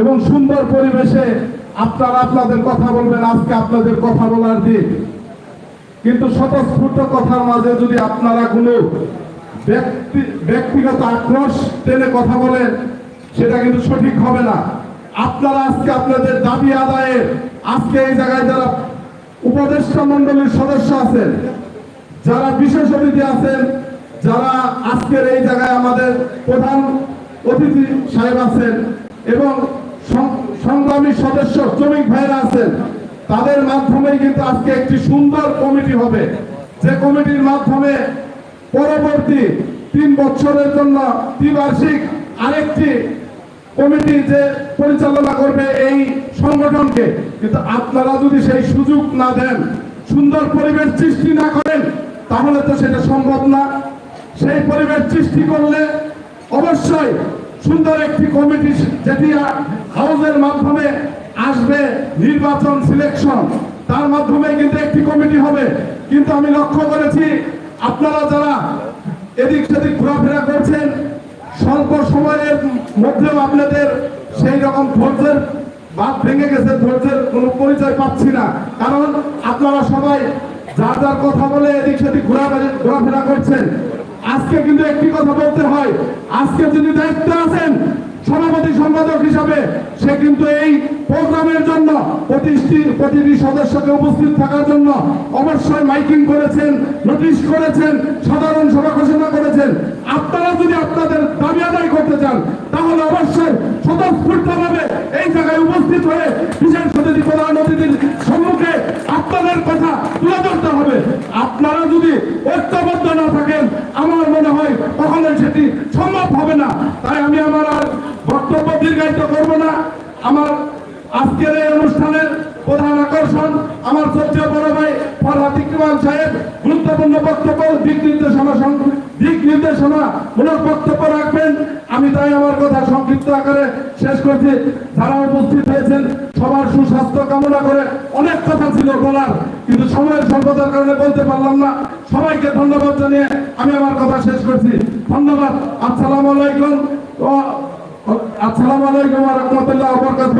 এবং সুন্দর পরিবেশে আপনারা আপনাদের কথা বলবেন, আজকে আপনাদের কথা বলার দিন। কিন্তু স্বতঃস্ফূর্ত কথার মাঝে যদি আপনারা কোনো ব্যক্তি ব্যক্তিগত আক্রোশ টেনে কথা বলেন, সেটা কিন্তু সঠিক হবে না। আপনারা আজকে আপনাদের দাবি আদায়ে আজকে এই জায়গায় যারা উপদেষ্টা মন্ডলীর সদস্য আছেন, যারা বিশেষ অতিথি আছেন, যারা আজকের এই জায়গায় আমাদের প্রধান অতিথি সাহেব আছেন এবং সংগ্রামী সদস্য, শ্রমিক ভাইরা আছেন, তাদের মাধ্যমে কিন্তু আজকে একটি সুন্দর কমিটি হবে। যে কমিটির মাধ্যমে পরবর্তী তিন বছরের জন্য দ্বিবার্ষিক আরেকটি কমিটি যে পরিচালনা করবে এই সংগঠনকে। কিন্তু আপনারা যদি সেই সুযোগ না দেন, সুন্দর পরিবেশ সৃষ্টি না করেন, তাহলে তো সেটা সম্ভব না। সেই পরিবেশ সৃষ্টি করলে অবশ্যই সুন্দর একটি কমিটি যেটি হাউসের মাধ্যমে আসবে নির্বাচন সিলেকশন তার মাধ্যমে কিন্তু একটি কমিটি হবে। কিন্তু আমি লক্ষ্য করেছি, আপনারা যারা এদিক সেদিক ঘোরাফেরা করছেন, স্বল্প সময়ের মধ্যেও আপনাদের সেই রকম ধৈর্যের বাদ ভেঙে গেছে, ধৈর্যের কোনো পরিচয় পাচ্ছি না। কারণ আপনারা সবাই যার যার কথা বলে এদিক সেদিক ঘোরাফেরা ঘোরাফেরা করছেন। আজকে কিন্তু একটি কথা বলতে হয়। আজকে যিনি দায়িত্বে আছেন, সভাপতি সম্পাদক হিসাবে, সে কিন্তু এই প্রোগ্রামের জন্য প্রতিটি সদস্যকে উপস্থিত থাকার জন্য অবশ্যই মাইকিং করেছেন, নোটিশ করেছেন, সাধারণ সভা ঘোষণা করেছেন। আপনারা যদি আপনাদের দাবি আদায় করতে চান তাহলে অবশ্যই স্বতঃস্ফূর্তভাবে এই জায়গায় উপস্থিত হয়ে বিশেষ অতিথি প্রধান অতিথির সম্মুখে আপনাদের কথা তুলে ধরতে হবে আপনারা যদি ঐক্যবদ্ধ না থাকেন, আমার মনে হয় কখনোই সেটি সম্ভব হবে না। তাই আমি আমার আর বক্তব্য দীর্ঘায়িত করব না। আমার আজকের এই অনুষ্ঠানের প্রধান আকর্ষণ আমার সবচেয়ে বড় ভাই ফরহাদ ইকবাল সাহেব। গুরুত্বপূর্ণ বক্তব্য, দিক নির্দেশনা দিক নির্দেশনা মূলক বক্তব্য রাখবেন। আমি তাই আমার কথা সংক্ষিপ্ত আকারে শেষ করছি। যারা উপস্থিত সুস্বাস্থ্য কামনা করে অনেক কথা ছিল বলার, কিন্তু সময়ের স্বল্পতার কারণে বলতে পারলাম না। সবাইকে ধন্যবাদ জানিয়ে আমি আমার কথা শেষ করছি। ধন্যবাদ। আসসালাম আলাইকুম। আসসালাম আলাইকুম রহমতুল্লাহ বরকাত